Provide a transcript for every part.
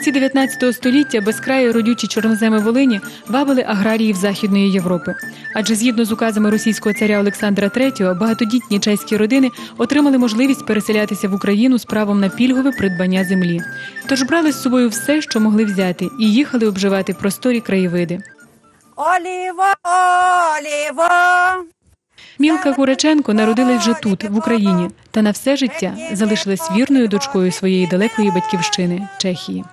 кінці 19 століття безкраї родючі чорноземи Волині вабили аграріїв Західної Європи. Адже згідно з указами російського царя Олександра III, багатодітні чеські родини отримали можливість переселятися в Україну з правом на пільгове придбання землі. Тож брали з собою все, що могли взяти, і їхали обживати просторі краєвиди. Оліво, оліво. Мілка Кураченко народилась вже тут, в Україні, та на все життя залишилась вірною дочкою своєї далекої батьківщини Чехії.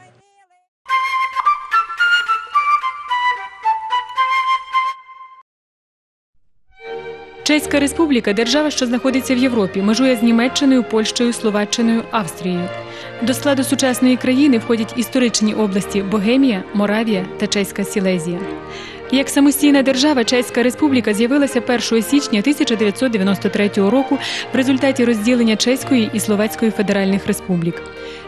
Чеська республіка держава, що знаходиться в Європі, межує з Німеччиною, Польщею, Словаччиною, Австрією. До складу сучасної країни входять історичні області Богемія, Моравія та Чеська Сілезія. Як самостійна держава, Чеська Республіка з'явилася 1 січня 1993 року в результаті розділення Чеської і Словацької федеральних республік.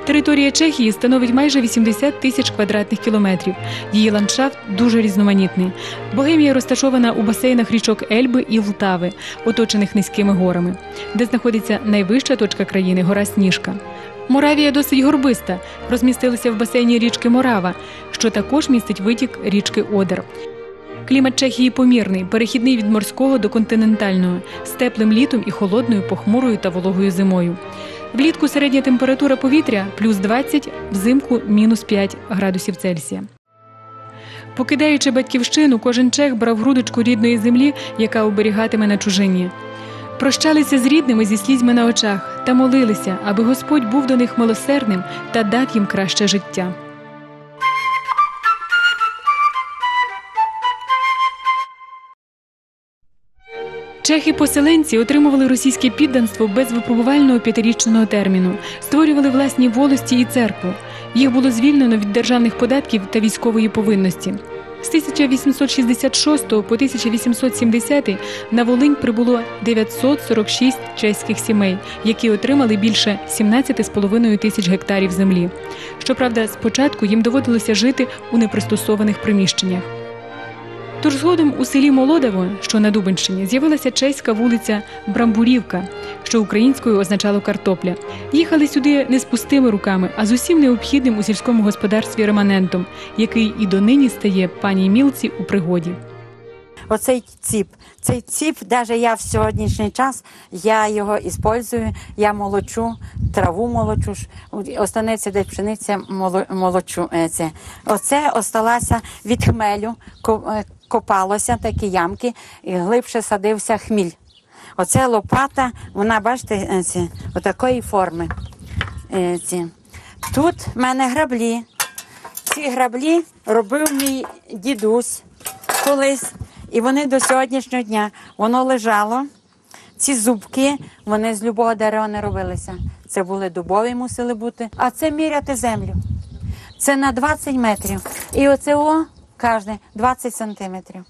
Територія Чехії становить майже 80 тисяч квадратних кілометрів. Її ландшафт дуже різноманітний. Богемія розташована у басейнах річок Ельби і Лтави, оточених низькими горами, де знаходиться найвища точка країни гора Сніжка. Моравія досить горбиста, розмістилася в басейні річки Морава, що також містить витік річки Одер. Клімат Чехії помірний, перехідний від морського до континентального, з теплим літом і холодною, похмурою та вологою зимою. Влітку середня температура повітря плюс 20, взимку мінус 5 градусів Цельсія. Покидаючи батьківщину, кожен чех брав грудочку рідної землі, яка оберігатиме на чужині. Прощалися з рідними зі слізьми на очах та молилися, аби Господь був до них милосердним та дав їм краще життя. Чехи-поселенці отримували російське підданство без випробувального п'ятирічного терміну, створювали власні волості і церкву. Їх було звільнено від державних податків та військової повинності. З 1866 по 1870 на Волинь прибуло 946 чеських сімей, які отримали більше 17,5 тисяч гектарів землі. Щоправда, спочатку їм доводилося жити у непристосованих приміщеннях. Тож згодом у селі Молодево, що на Дубенщині, з'явилася чеська вулиця Брамбурівка, що українською означало картопля. Їхали сюди не з пустими руками, а з усім необхідним у сільському господарстві реманентом, який і донині стає пані Мілці у пригоді. Оцей ціп. Цей ціп, навіть я в сьогоднішній час, я його іспользую, я молочу, траву молочу, останеться десь пшениця, моло- молочу. е, Це. Оце осталося від хмелю, е, копалося такі ямки, і глибше садився хміль. Оце лопата, вона, бачите, е, це, отакої форми. Е, Ці. Тут в мене граблі. Ці граблі робив мій дідусь колись, і вони до сьогоднішнього дня воно лежало. Ці зубки, вони з любого дерева не робилися. Це були дубові, мусили бути. А це міряти землю. Це на 20 метрів. І оце о, кожне 20 сантиметрів.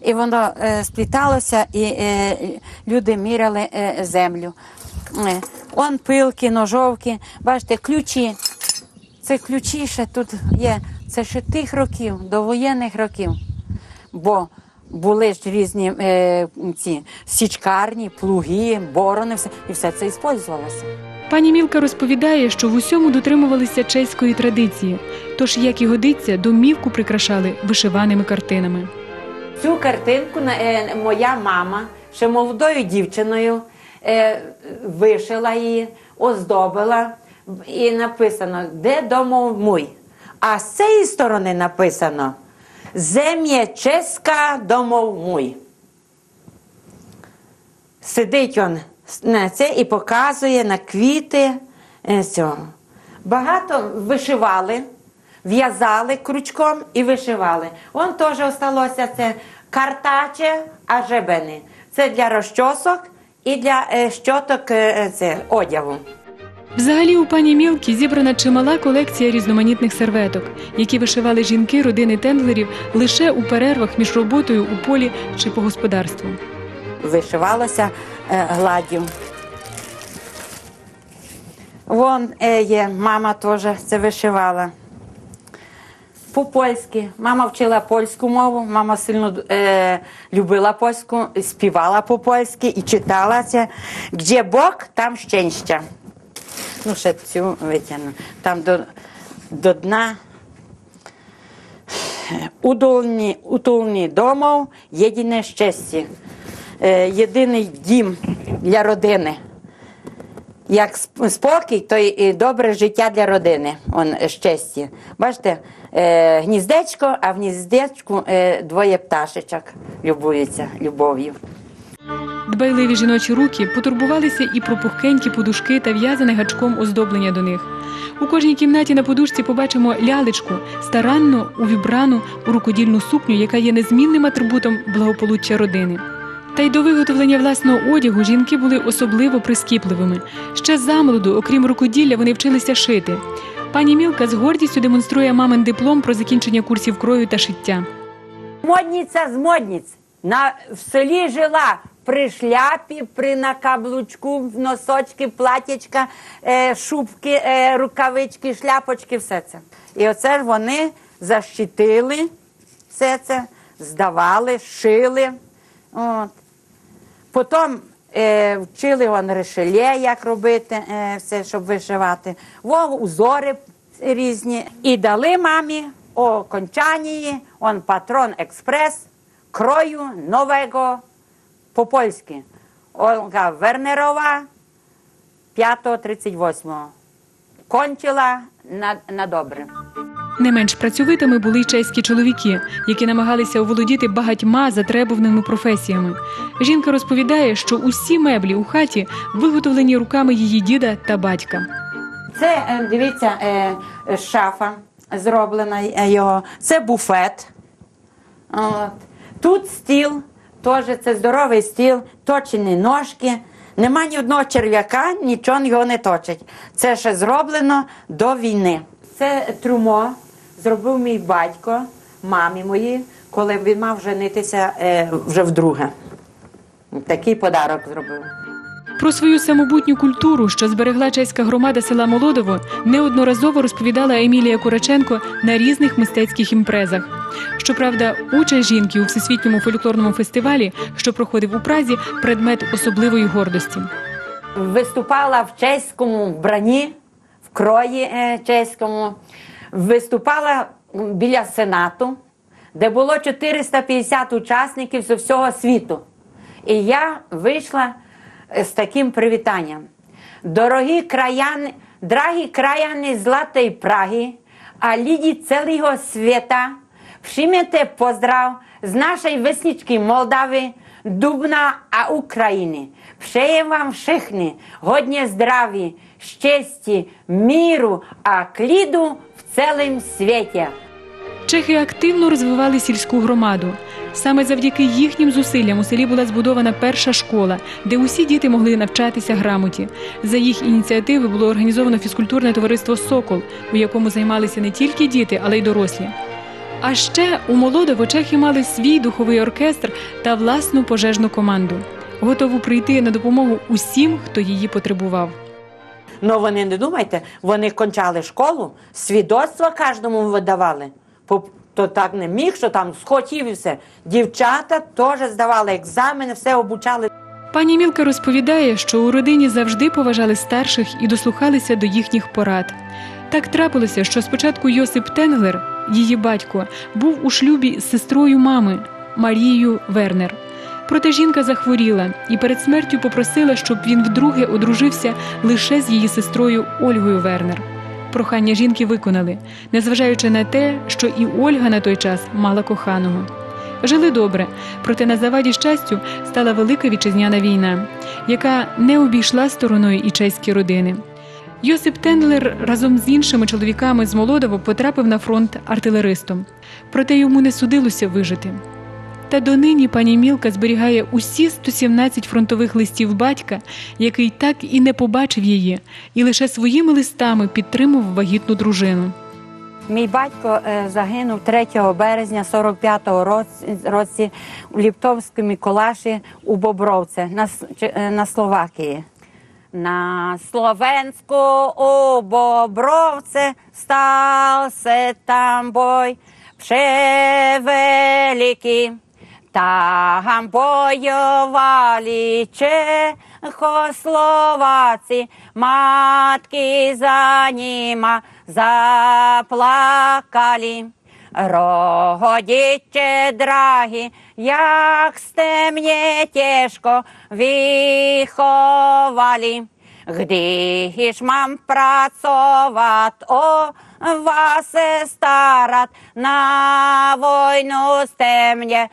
І воно е, спліталося, і е, люди міряли е, землю. Е, он пилки, ножовки, бачите, ключі. Це ключі ще тут є. Це ще тих років, до воєнних років. Бо були ж різні е, ці січкарні, плуги, борони, все, і все це іспользувалося. Пані Мілка розповідає, що в усьому дотримувалися чеської традиції, тож, як і годиться, домівку прикрашали вишиваними картинами. Цю картинку е, моя мама ще молодою дівчиною е, вишила її, оздобила і написано Де домов мой. А з цієї сторони написано Зем'я чеська домов мой. Сидить він на це і показує на квіти е, цього. Багато вишивали, в'язали крючком і вишивали. Вон теж осталося це картаче, а жебени. Це для розчосок і для е, щоток е, це, одягу. Взагалі у пані Мілки зібрана чимала колекція різноманітних серветок, які вишивали жінки родини Тендлерів лише у перервах між роботою у полі чи по господарству. Вишивалося е, гладдю. Вон е, є, мама теж це вишивала. По-польськи. Мама вчила польську мову, мама сильно е, любила польську, співала по-польськи і читала це. Де Бог, там щастя. Ну, ще цю витягну. Там до, до дна. Утулні домов, єдине щастя. Е, єдиний дім для родини. Як спокій, то і добре життя для родини. Он е, щастя. Бачите, е, гніздечко, а в гніздечку двоє пташечок любуються любов'ю. Дбайливі жіночі руки потурбувалися і про пухкенькі подушки та в'язане гачком оздоблення до них. У кожній кімнаті на подушці побачимо лялечку, старанно увібрану у рукодільну сукню, яка є незмінним атрибутом благополуччя родини. Та й до виготовлення власного одягу жінки були особливо прискіпливими. Ще замолоду, окрім рукоділля, вони вчилися шити. Пані Мілка з гордістю демонструє мамин диплом про закінчення курсів крою та шиття. Модниця з модниць. На, в селі жила при шляпі, при накаблучку, носочки, платячка, е, шубки, е, рукавички, шляпочки, все це. І оце ж вони защитили все це, здавали, шили. От. Потім е, вчили он решелє, як робити е, все, щоб вишивати. Во, узори різні. І дали мамі о он патрон експрес, крою нового по-польськи. Ольга Вернерова 5-38. Кончила на, на добре. Не менш працьовитими були й чеські чоловіки, які намагалися оволодіти багатьма затребуваними професіями. Жінка розповідає, що усі меблі у хаті виготовлені руками її діда та батька. Це, е, дивіться, е, е, шафа зроблена його. Це буфет. От. Тут стіл, теж це здоровий стіл, точені ножки. Нема ні одного черв'яка, нічого його не точить. Це ще зроблено до війни. Це трюмо зробив мій батько, мамі моїй, коли він мав женитися е, вже вдруге. Такий подарок зробив. Про свою самобутню культуру, що зберегла чеська громада села Молодово, неодноразово розповідала Емілія Кураченко на різних мистецьких імпрезах. Щоправда, участь жінки у всесвітньому фольклорному фестивалі, що проходив у Празі, предмет особливої гордості. виступала в чеському вбранні, в крої е, чеському, виступала біля Сенату, де було 450 учасників з всього світу. І я вийшла е, з таким привітанням. Дорогі краяни, дорогі краяни Златої Праги, а ліді цілого світа, Przyjmiecie pozdraw z naszej wysniczki Mołdawy, Dubna, a Ukrainy. Przeję wam wszechny, godnie zdrowi, szczęści, miru, a klidu w całym świecie. Чехи активно розвивали сільську громаду. Саме завдяки їхнім зусиллям у селі була збудована перша школа, де усі діти могли навчатися грамоті. За їх ініціативи було організовано фізкультурне товариство Сокол, у якому займалися не тільки діти, але й дорослі. А ще у Молодово чехи мали свій духовий оркестр та власну пожежну команду, готову прийти на допомогу усім, хто її потребував. Ну вони не думайте, вони кончали школу, свідоцтва кожному видавали. То так не міг, що там схотів і все. Дівчата теж здавали екзамени, все обучали. Пані Мілка розповідає, що у родині завжди поважали старших і дослухалися до їхніх порад. Так трапилося, що спочатку Йосип Тенглер, її батько, був у шлюбі з сестрою мами Марією Вернер. Проте жінка захворіла і перед смертю попросила, щоб він вдруге одружився лише з її сестрою Ольгою Вернер. Прохання жінки виконали, незважаючи на те, що і Ольга на той час мала коханого. Жили добре, проте на заваді щастю стала велика вітчизняна війна, яка не обійшла стороною і чеські родини. Йосип Тендлер разом з іншими чоловіками з Молодово потрапив на фронт артилеристом, проте йому не судилося вижити. Та донині пані Мілка зберігає усі 117 фронтових листів батька, який так і не побачив її, і лише своїми листами підтримував вагітну дружину. Мій батько е, загинув 3 березня 45-го році, у Ліптовському Миколаші у Бобровце е, на Словакії. На Словенську у Бобровце стався там бой превеликий. Там воювали чехословаці, матки за нима заплакали. Родичі драгі, як сте мне тяжко виховали. Гди ж мам pracować, о, вас старат, на війну сте мне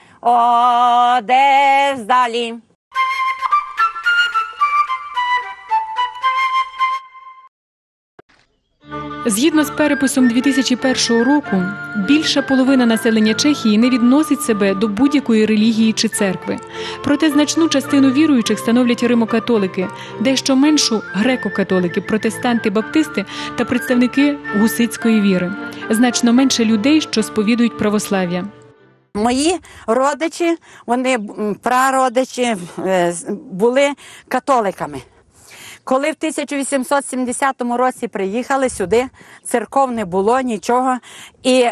Згідно з переписом 2001 року, більша половина населення Чехії не відносить себе до будь-якої релігії чи церкви. Проте значну частину віруючих становлять римокатолики, дещо меншу греко-католики, протестанти, баптисти та представники гусицької віри. Значно менше людей, що сповідують православ'я. Мої родичі, вони прародичі е, були католиками. Коли в 1870 році приїхали сюди, церков не було нічого, і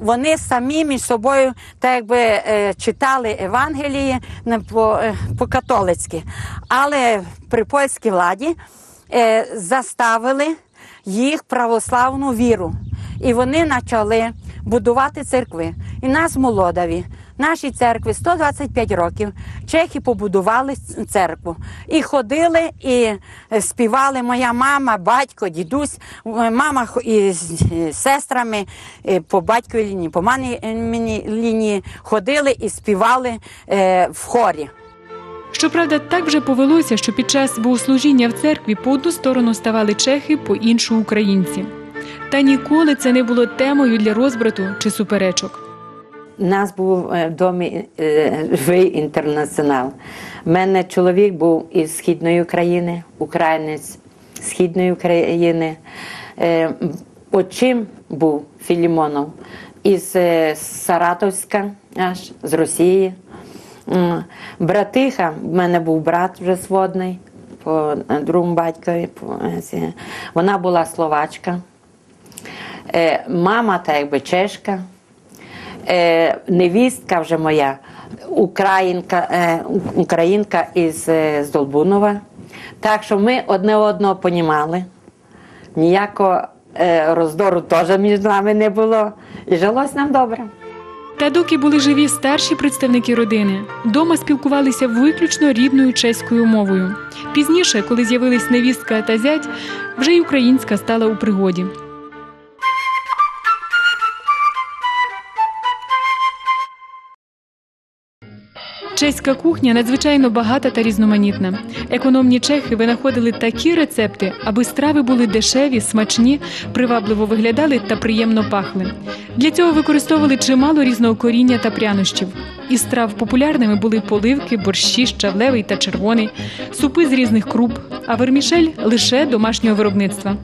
вони самі між собою так якби е, читали Евангелії по, е, по-католицьки. Але при польській владі е, заставили їх православну віру. І вони почали будувати церкви. І нас Молодаві, нашій церкві 125 років. Чехи побудували церкву. І ходили, і співали моя мама, батько, дідусь, мама хо- і е, сестрами по батьковій лінії, по мамі е, лінії ходили і співали е, в хорі. Щоправда, так вже повелося, що під час богослужіння в церкві по одну сторону ставали чехи, по іншу українці. Та ніколи це не було темою для розбрату чи суперечок. У нас був е, в домі е, живий інтернаціонал. У мене чоловік був із Східної України, українець Східної України. Е, Отчим був Філімонов із Саратовська, аж з Росії. Братиха, в мене був брат вже сводний по другому батькові. Вона була словачка. Мама, та якби чешка е, невістка вже моя, українка, е, українка із е, з Долбунова. Так що ми одне одного понімали. Ніякого е, роздору теж між нами не було. І жилось нам добре. Та доки були живі старші представники родини, дома спілкувалися виключно рідною чеською мовою. Пізніше, коли з'явились невістка та зять, вже й українська стала у пригоді. Чеська кухня надзвичайно багата та різноманітна. Економні чехи винаходили такі рецепти, аби страви були дешеві, смачні, привабливо виглядали та приємно пахли. Для цього використовували чимало різного коріння та прянощів. Із страв популярними були поливки, борщі, щавлевий та червоний, супи з різних круп, а вермішель лише домашнього виробництва.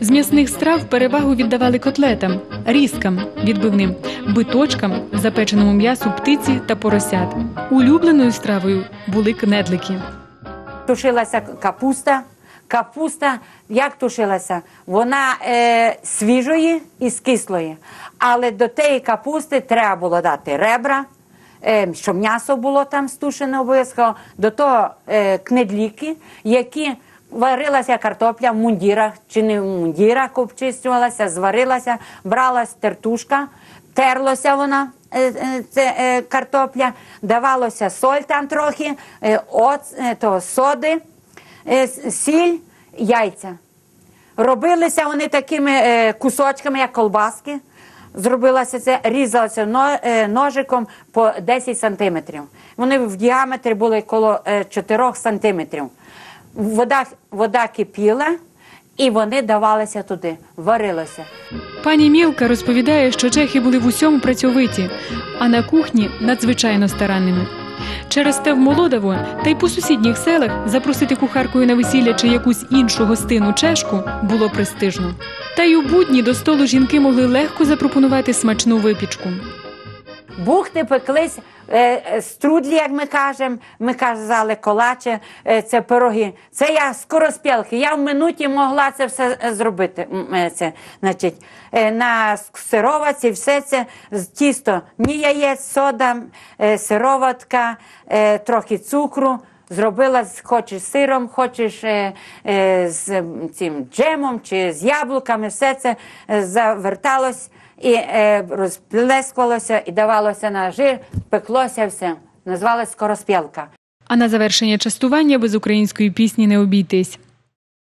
З м'ясних страв перевагу віддавали котлетам, різкам відбивним, биточкам, запеченому м'ясу птиці та поросят. Улюбленою стравою були кнедлики. Тушилася капуста. Капуста як тушилася? Вона е, свіжої і з кислої. Але до тієї капусти треба було дати ребра, е, щоб м'ясо було там стушене обов'язково. До того е, кнедліки, які варилася картопля в мундірах чи не в мундірах обчислювалася, зварилася, бралась тертушка, терлося вона. е, Це картопля, давалося соль там трохи, соди, сіль, яйця. Робилися вони такими кусочками, як колбаски. Зробилося це, різалося но- е, ножиком по 10 сантиметрів. Вони в діаметрі були коло е, 4 сантиметрів. Вода, вода кипіла, і вони давалися туди, варилося. Пані Мілка розповідає, що чехи були в усьому працьовиті, а на кухні надзвичайно старанними. Через те в Молодово та й по сусідніх селах запросити кухаркою на весілля чи якусь іншу гостину чешку було престижно. Та й у будні до столу жінки могли легко запропонувати смачну випічку. Бухти пеклись Е, е, Струдлі, як ми кажемо, ми казали колаче, е, це пироги. Це я скороспілки. Я в минуті могла це все зробити. Це, значить, на сироватці все це тісто. Ні яєць, сода, сироватка, трохи цукру. Зробила хочеш сиром, хочеш е, е, з цим джемом чи з яблуками, все це е, заверталось і е, розплескувалося і давалося на жир, пеклося все. Назвалась скороспілка. А на завершення частування без української пісні не обійтись.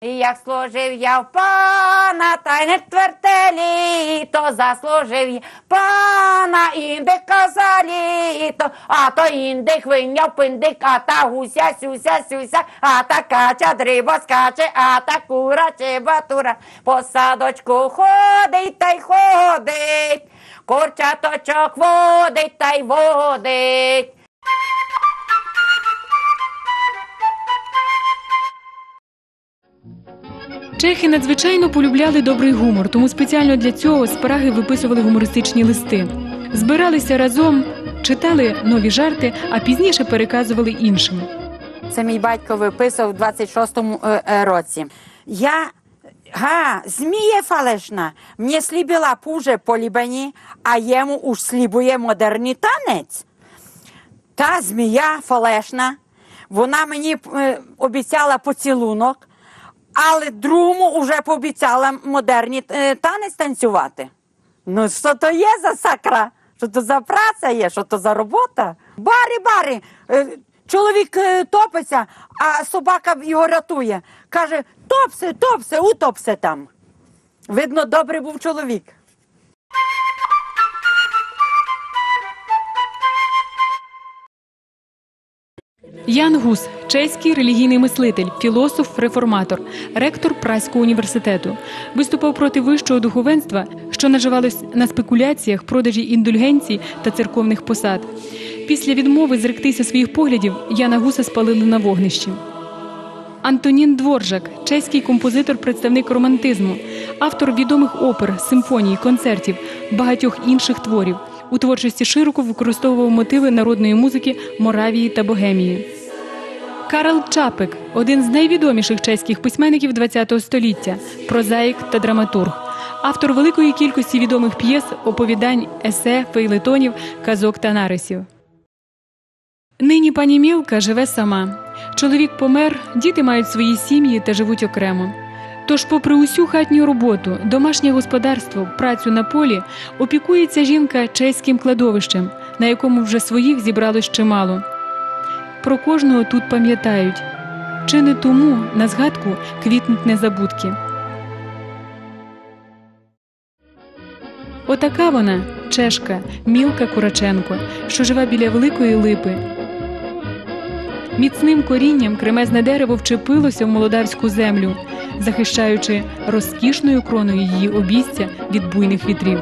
Як служив я в пана, та й не тверте літо, заслужив я пана, індика за літо, а то індик виняв пиндик, а та гуся, сюся, сюся, а та кача дриво скаче, а та кура чи батура по садочку ходить та й ходить, курчаточок водить та й водить. Чехи надзвичайно полюбляли добрий гумор, тому спеціально для цього спараги виписували гумористичні листи. Збиралися разом, читали нові жарти, а пізніше переказували іншим. Це мій батько виписав у 26-му е, е, році. Я Га, зміє фалешна, мені слібила пуже полібані, а йому уж слібує модерний танець. Та змія фалешна, вона мені е, обіцяла поцілунок, але другому вже пообіцяла модерний е, танець танцювати. Ну, що то є за сакра? Що то за праця є, що то за робота? Барі, барі, е, чоловік е, топиться, а собака його рятує. Каже: топсе, топсе, утопсе там. Видно, добрий був чоловік. Ян Гус, чеський релігійний мислитель, філософ, реформатор, ректор Праського університету, виступав проти вищого духовенства, що наживалось на спекуляціях, продажі індульгенцій та церковних посад. Після відмови зректися своїх поглядів Яна Гуса спалили на вогнищі. Антонін Дворжак, чеський композитор, представник романтизму, автор відомих опер, симфоній, концертів, багатьох інших творів. У творчості широко використовував мотиви народної музики Моравії та Богемії. Карл Чапик один з найвідоміших чеських письменників ХХ століття, прозаїк та драматург, автор великої кількості відомих п'єс, оповідань, есе, фейлетонів, казок та нарисів. Нині пані Мілка живе сама. Чоловік помер, діти мають свої сім'ї та живуть окремо. Тож, попри усю хатню роботу, домашнє господарство, працю на полі, опікується жінка чеським кладовищем, на якому вже своїх зібралось чимало. Про кожного тут пам'ятають, чи не тому на згадку квітнуть незабудки. Отака вона, чешка, Мілка Кураченко, що живе біля великої липи. Міцним корінням кремезне дерево вчепилося в молодавську землю, захищаючи розкішною кроною її обійстя від буйних вітрів.